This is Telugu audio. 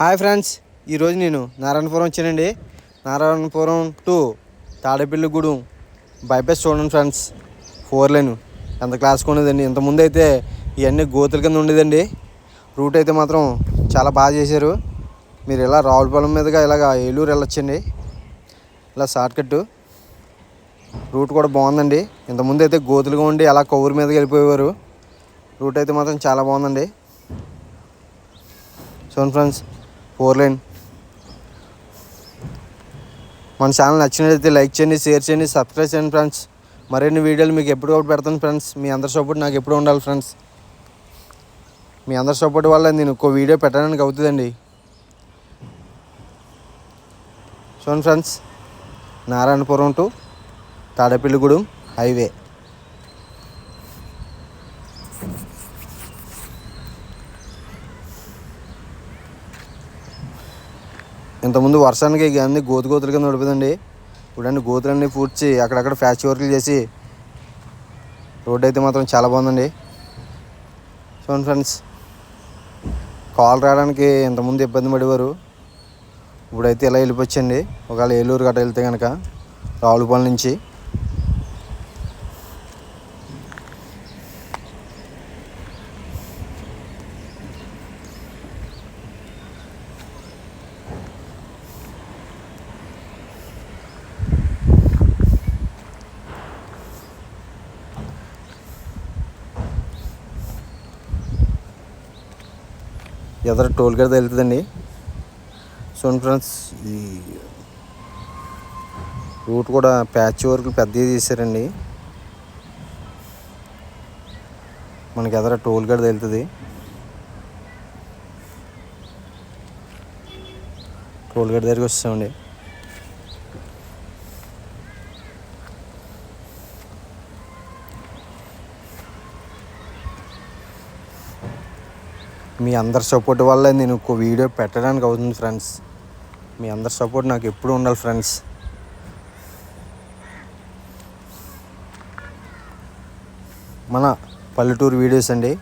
హాయ్ ఫ్రెండ్స్ ఈరోజు నేను నారాయణపురం వచ్చానండి. నారాయణపురం టు తాడేపల్లిగూడెం బైపాస్ చూడండి ఫ్రెండ్స్ ఫోర్ లైన్. ఎంత క్లాస్గా ఉండేదండి. ఇంతకుముందు అయితే ఇవన్నీ గోతుల కింద ఉండేదండి. రూట్ అయితే మాత్రం చాలా బాగా చేశారు. మీరు ఇలా రావులపాలెం మీదుగా ఇలాగ ఏలూరు వెళ్ళొచ్చండి. ఇలా షార్ట్ రూట్ కూడా బాగుందండి. ఇంతకుముందు అయితే గోతులుగా ఉండి అలా కొవ్వూరు మీదకి వెళ్ళిపోయేవారు. రూట్ అయితే మాత్రం చాలా బాగుందండి. చూడండి ఫ్రెండ్స్ ఫోర్ లైన్ మన ఛానల్ నచ్చినట్లయితే లైక్ చేయండి షేర్ చేయండి సబ్స్క్రైబ్ చేయండి ఫ్రెండ్స్. మరిన్ని వీడియోలు మీకు ఎప్పటికప్పుడు పెడతాను ఫ్రెండ్స్. మీ అందరి సపోర్ట్ నాకు ఎప్పుడు ఉండాలి ఫ్రెండ్స్. మీ అందరి సపోర్ట్ వల్ల నేను ఇంకో వీడియో పెట్టడానికి అవుతుందండి. చూడండి friends. Narayanapuram to Tadepalligudem highway. ఇంతకుముందు వర్షానికి ఇక అన్ని గోతు గోతుల కింద నడిపోయిందండి ఇప్పుడు అన్ని గోతులన్నీ పూడ్చి అక్కడక్కడ ఫ్యాచ్ వర్క్లు చేసి రోడ్ అయితే మాత్రం చాలా బాగుందండి. చూడండి ఫ్రెండ్స్ కాల్ రావడానికి ఇంతకుముందు ఇబ్బంది పడేవారు. ఇప్పుడైతే ఇలా వెళ్ళిపోవచ్చండి. ఒకవేళ ఏలూరు గట్ట వెళ్తే కనుక రావులపాలెం నుంచి. ఎదర టోల్ గేట్ తగులుతుందండి. చూడండి ఫ్రెండ్స్ ఈ రూట్ కూడా ప్యాచ్ వర్క్ పెద్దవి తీసారండి మనకి ఎదర టోల్ గేట్ తగులుతుంది. టోల్ గేట్ దగ్గరికి వస్తామండి. మీ అందరి సపోర్ట్ వల్ల నేను ఒక వీడియో పెట్టడానికి అవుతుంది ఫ్రెండ్స్ మీ అందరి సపోర్ట్ నాకు ఎప్పుడు ఉండాలి ఫ్రెండ్స్ మన పల్లెటూరు వీడియోస్ అండి.